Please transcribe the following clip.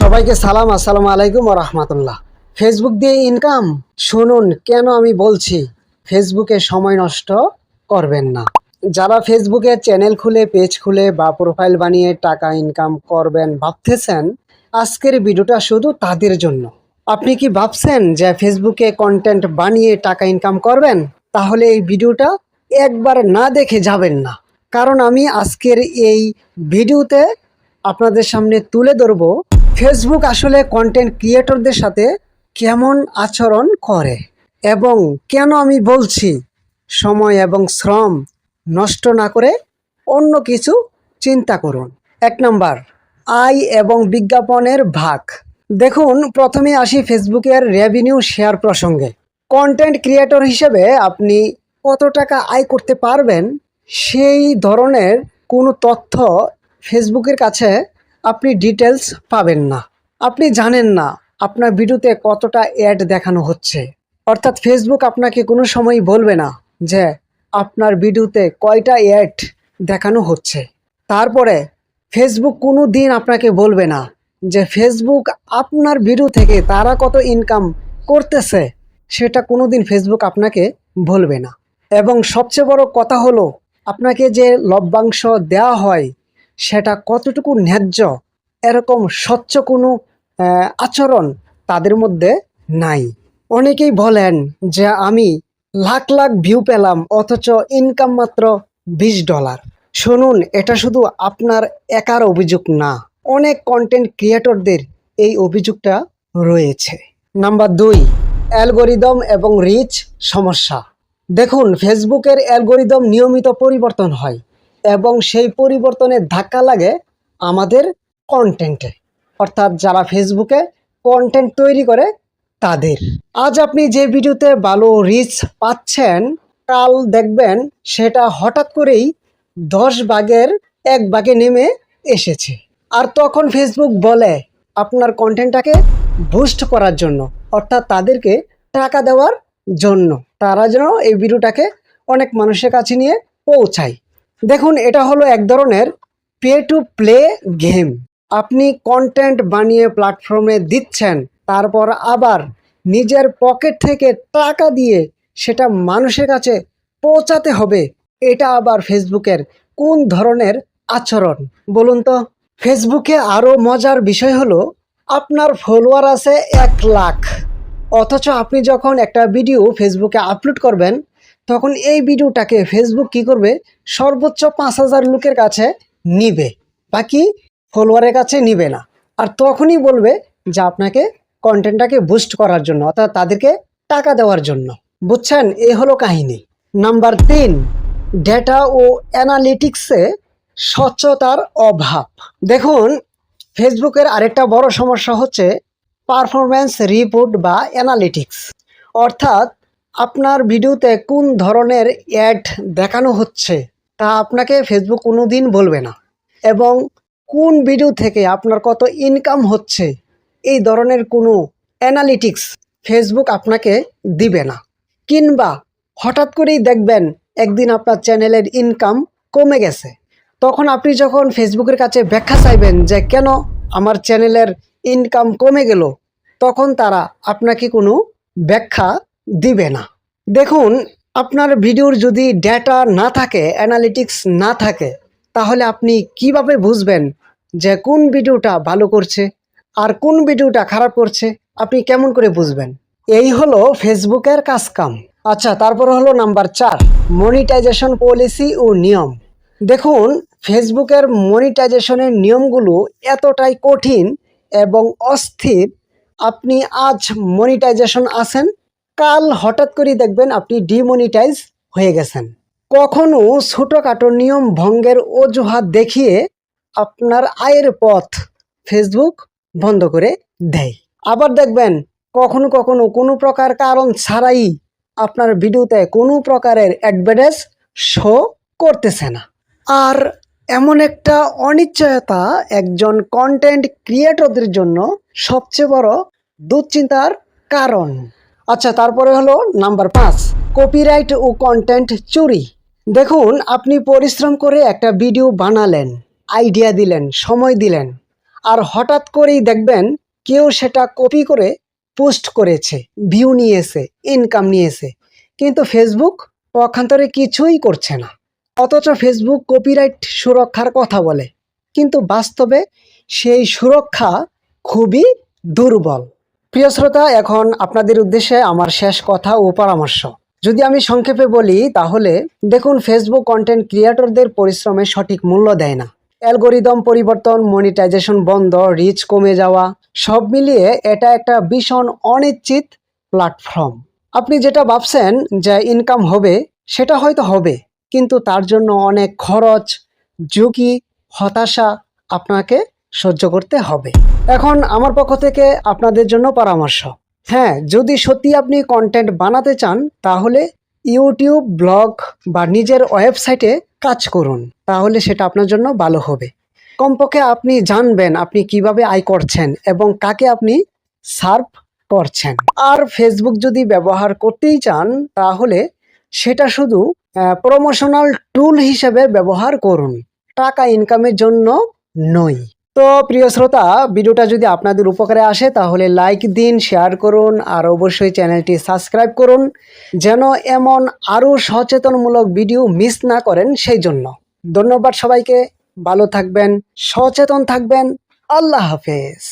সবাইকে সালাম, আসসালামু আলাইকুম রহমতুল্লাহ। ফেসবুক দিয়ে ইনকাম শুনুন, কেন আমি বলছি ফেসবুকে সময় নষ্ট করবেন না। যারা ফেসবুকে চ্যানেল খুলে পেজ খুলে বা প্রোফাইল বানিয়ে টাকা ইনকাম করবেন ভাবতেছেন, আজকের ভিডিওটা শুধু তাদের জন্য। আপনি কি ভাবছেন যে ফেসবুকে কন্টেন্ট বানিয়ে টাকা ইনকাম করবেন? তাহলে এই ভিডিওটা একবার না দেখে যাবেন না। কারণ আমি আজকের এই ভিডিওতে আপনাদের সামনে তুলে ধরবো ফেসবুক আসলে কন্টেন্ট ক্রিয়েটরদের সাথে কেমন আচরণ করে? এবং কেন আমি বলছি সময় এবং শ্রম নষ্ট না করে অন্য কিছু চিন্তা করুন? এক নম্বর, আয় এবং বিজ্ঞাপনের ভাগ। দেখুন, প্রথমে আসি ফেসবুকের রেভিনিউ শেয়ার প্রসঙ্গে। কন্টেন্ট ক্রিয়েটর হিসেবে আপনি কত টাকা আয় করতে পারবেন সেই ধরনের কোনো তথ্য ফেসবুকের কাছে আপনি ডিটেলস পাবেন না। আপনি জানেন না আপনার ভিডিওতে কতটা অ্যাড দেখানো হচ্ছে। অর্থাৎ ফেসবুক আপনাকে কোনো সময় বলবে না যে আপনার ভিডিওতে কয়টা অ্যাড দেখানো হচ্ছে। তারপরে ফেসবুক কোনো দিন আপনাকে বলবে না যে ফেসবুক আপনার ভিডিও থেকে তারা কত ইনকাম করতেছে, সেটা কোনো দিন ফেসবুক আপনাকে বলবে না। এবং সবচেয়ে বড় কথা হলো, আপনাকে যে লভ্যাংশ দেওয়া হয় সেটা কতটুকু ন্যায্য, এরকম স্বচ্ছ কোনো আচরণ তাদের মধ্যে নাই। অনেকেই বলেন যে আমি লাখ লাখ ভিউ পেলাম, অথচ ইনকাম মাত্র বিশ ডলার শুনুন, এটা শুধু আপনার একার অভিযোগ না, অনেক কন্টেন্ট ক্রিয়েটরদের এই অভিযোগটা রয়েছে। নাম্বার দুই, অ্যালগোরিদম এবং রিচ সমস্যা। দেখুন ফেসবুকের অ্যালগোরিদম নিয়মিত পরিবর্তন হয়। এবং সেই পরিবর্তনের ধাক্কা লাগে আমাদের কন্টেন্টে অর্থাৎ যারা ফেসবুকে কন্টেন্ট তৈরি করে, তাদের। আজ আপনি যে ভিডিওতে ভালো রিচ পাচ্ছেন, কাল দেখবেন সেটা হঠাৎ করেই দশ ভাগের এক ভাগে নেমে এসেছে। আর তখন ফেসবুক বলে আপনার কন্টেন্টটাকে বুস্ট করার জন্য, অর্থাৎ তাদেরকে টাকা দেওয়ার জন্য। তারা যেন এই ভিডিওটাকে অনেক মানুষের কাছে নিয়ে পৌঁছায়। দেখুন, এটা হলো এক ধরনের পে টু প্লে গেম আপনি কন্টেন্ট বানিয়ে প্ল্যাটফর্মে দিচ্ছেন, তারপর আবার নিজের পকেট থেকে টাকা দিয়ে সেটা মানুষের কাছে পৌঁছাতে হবে, এটা আবার ফেসবুকের কোন ধরনের আচরণ? বলুন তো। ফেসবুকে আরও মজার বিষয় হলো, আপনার ফলোয়ার আছে এক লাখ। অথচ আপনি যখন একটা ভিডিও ফেসবুকে আপলোড করবেন তখন এই ভিডিওটাকে ফেসবুক কি করবে? সর্বোচ্চ পাঁচ হাজার লোকের কাছে নিবে। বাকি ফলোয়ারের কাছে নিবে না। আর তখনই বলবে যে আপনাকে কন্টেন্টটাকে বুস্ট করার জন্য, অর্থাৎ তাদেরকে টাকা দেওয়ার জন্য। বুঝছেন? এ হলো কাহিনী। নাম্বার তিন ডেটা ও অ্যানালিটিক্সে স্বচ্ছতার অভাব। দেখুন ফেসবুকের আরেকটা বড় সমস্যা হচ্ছে পারফরম্যান্স রিপোর্ট বা অ্যানালিটিক্স অর্থাৎ আপনার ভিডিওতে কোন ধরনের অ্যাড দেখানো হচ্ছে তা আপনাকে ফেসবুক কোনো দিন বলবে না। এবং কোন ভিডিও থেকে আপনার কত ইনকাম হচ্ছে, এই ধরনের কোনো অ্যানালিটিক্স ফেসবুক আপনাকে দিবে না। কিংবা হঠাৎ করেই দেখবেন একদিন আপনার চ্যানেলের ইনকাম কমে গেছে। তখন আপনি যখন ফেসবুকের কাছে ব্যাখ্যা চাইবেন যে কেন আমার চ্যানেলের ইনকাম কমে গেল, তখন তারা আপনাকে কোনো ব্যাখ্যা দিবে না। দেখুন, আপনার ভিডিওর যদি ডেটা না থাকে অ্যানালিটিক্স না থাকে, তাহলে আপনি কীভাবে বুঝবেন যে কোন ভিডিওটা ভালো করছে আর কোন ভিডিওটা খারাপ করছে? আপনি কেমন করে বুঝবেন? এই হলো ফেসবুকের কাজকাম। আচ্ছা তারপর হলো নাম্বার চার মনিটাইজেশন পলিসি ও নিয়ম। দেখুন, ফেসবুকের মনিটাইজেশনের নিয়মগুলো এতটাই কঠিন এবং অস্থির। আপনি আজ মনিটাইজেশন আছেন কাল হঠাৎ করে দেখবেন আপনি ডিমনিটাইজ হয়ে গেছেন। কখনো ছোটোখাটো নিয়ম ভঙ্গের অজুহাত দেখিয়ে আপনার আয়ের পথ ফেসবুক বন্ধ করে দেয়। আবার দেখবেন কখনো কখনো কোনো প্রকার কারণ ছাড়াই আপনার ভিডিওতে কোনো প্রকারের অ্যাডভার্টাইজ শো করতেছে না। আর এমন একটা অনিশ্চয়তা একজন কন্টেন্ট ক্রিয়েটরদের জন্য সবচেয়ে বড় দুশ্চিন্তার কারণ। আচ্ছা তারপরে হলো নাম্বার পাঁচ কপিরাইট ও কন্টেন্ট চুরি। দেখুন, আপনি পরিশ্রম করে একটা ভিডিও বানালেন আইডিয়া দিলেন, সময় দিলেন, আর হঠাৎ করেই দেখবেন কেউ সেটা কপি করে পোস্ট করেছে ভিউ নিয়েছে ইনকাম নিয়েছে। কিন্তু ফেসবুক পক্ষান্তরে কিছুই করছে না। অথচ ফেসবুক কপিরাইট সুরক্ষার কথা বলে। কিন্তু বাস্তবে সেই সুরক্ষা খুবই দুর্বল। প্রিয় শ্রোতা, এখন আপনাদের উদ্দেশ্যে আমার শেষ কথা ও পরামর্শ। যদি আমি সংক্ষেপে বলি, তাহলে দেখুন ফেসবুক কন্টেন্ট ক্রিয়েটরদের পরিশ্রমে সঠিক মূল্য দেয় না। অ্যালগোরিদম পরিবর্তন মনিটাইজেশন বন্ধ রিচ কমে যাওয়া, সব মিলিয়ে এটা একটা ভীষণ অনিশ্চিত প্ল্যাটফর্ম আপনি যেটা ভাবছেন যে ইনকাম হবে, সেটা হয়তো হবে, কিন্তু তার জন্য অনেক খরচ, ঝুঁকি, হতাশা আপনাকে সহ্য করতে হবে। এখন আমার পক্ষ থেকে আপনাদের জন্য পরামর্শ। হ্যাঁ যদি সত্যি আপনি কন্টেন্ট বানাতে চান, তাহলে ইউটিউব, ব্লগ বা নিজের ওয়েবসাইটে কাজ করুন। তাহলে সেটা আপনার জন্য ভালো হবে। কমপক্ষে আপনি জানবেন আপনি কীভাবে আয় করছেন এবং কাকে আপনি সার্ভ করছেন। আর ফেসবুক যদি ব্যবহার করতেই চান, তাহলে সেটা শুধু প্রমোশনাল টুল হিসেবে ব্যবহার করুন। টাকা ইনকামের জন্য নয়। তো প্রিয় শ্রোতা, ভিডিওটা যদি আপনাদের উপকারে আসে, তাহলে লাইক দিন শেয়ার করুন, আর অবশ্যই চ্যানেলটি সাবস্ক্রাইব করুন, যেন এমন আরও সচেতনমূলক ভিডিও মিস না করেন সেই জন্য। ধন্যবাদ সবাইকে, ভালো থাকবেন, সচেতন থাকবেন, আল্লাহ হাফেজ।